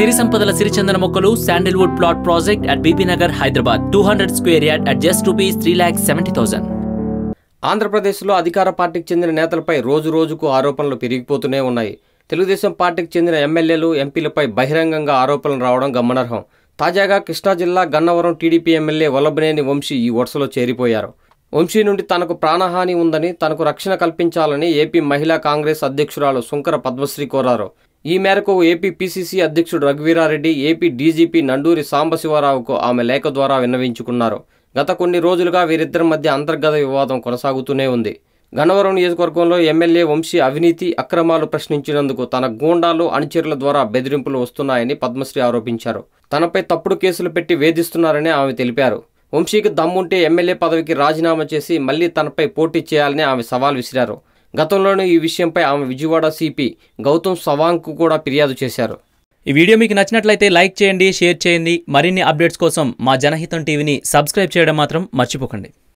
సిరి సంపదల సిరిచందన మొక్కలు sandalwood plot project at Bibinagar Hyderabad two hundred square yard at just rupees three lakh seventy thousand ఆంధ్రప్రదేశ్లో అధికార పార్టీకి చెందిన నేతలపై రోజు రోజుకు ఆరోపణలు పెరిగిపోతూనే ఉన్నాయి. తెలుగుదేశం పార్టీకి చెందిన ఎమ్మెల్యేలు ఎంపీలపై బహిరంగంగా ఆరోపణలు రావడం గమనార్హం. తాజాగా కృష్ణా జిల్లా గన్నవరం టీడీపీ ఎమ్మెల్యే వల్లభనేని వంశీ ఈ వరుసలో చేరిపోయారు. వంశీ నుండి తనకు ప్రాణహాని ఉందని తనకు రక్షణ కల్పించాలని ఏపీ మహిళా కాంగ్రెస్ అధ్యక్షురాలు శంకర పద్మశ్రీ కోరారు. ఈ మేరకు ఏపీ పిసిసి అధ్యక్షుడు రఘువీరారెడ్డి ఏపీ డీజీపీ నండూరి సాంబశివరావుకు ఆమె లేఖ ద్వారా విన్నవించుకున్నారు. గత కొన్ని రోజులుగా వీరిద్దరి మధ్య అంతర్గత వివాదం కొనసాగుతూనే ఉంది. గన్నవరం నియోజకవర్గంలో ఎమ్మెల్యే వంశీ అవినీతి అక్రమాలు ప్రశ్నించినందుకు తన గూండాలు అనుచరుల ద్వారా బెదిరింపులు వస్తున్నాయని పద్మశ్రీ ఆరోపించారు. తనపై తప్పుడు కేసులు పెట్టి వేధిస్తున్నారని ఆమె తెలిపారు. వంశీకి దమ్ముంటే ఎమ్మెల్యే పదవికి రాజీనామా చేసి మళ్ళీ తనపై పోటీ చేయాలని ఆమె సవాల్ విసిరారు. గతంలోనూ ఈ విషయంపై ఆమె విజయవాడ సిపి గౌతమ్ సవాంగ్కు కూడా ఫిర్యాదు చేశారు. ఈ వీడియో మీకు నచ్చినట్లయితే లైక్ చేయండి షేర్ చేయండి. మరిన్ని అప్డేట్స్ కోసం మా జనహితం టీవీని సబ్స్క్రైబ్ చేయడం మాత్రం మర్చిపోకండి.